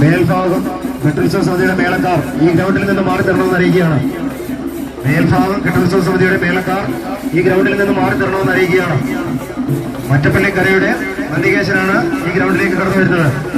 മേൽഭാഗം കെട്ടുത്സവ സമിതിയുടെ മേളക്കാർ ഈ ഗ്രൗണ്ടിൽ നിന്ന് മാറി തരണമെന്ന് അറിയിക്കുകയാണ്. മേൽഭാഗം കെട്ടുത്സവ സമിതിയുടെ മേലക്കാർ ഈ ഗ്രൗണ്ടിൽ നിന്ന് മാറി തരണമെന്ന് അറിയിക്കുകയാണ് മറ്റപ്പള്ളി കരയുടെ നന്ദികേശനാണ് ഈ ഗ്രൗണ്ടിലേക്ക് കടന്നു വരുന്നത്.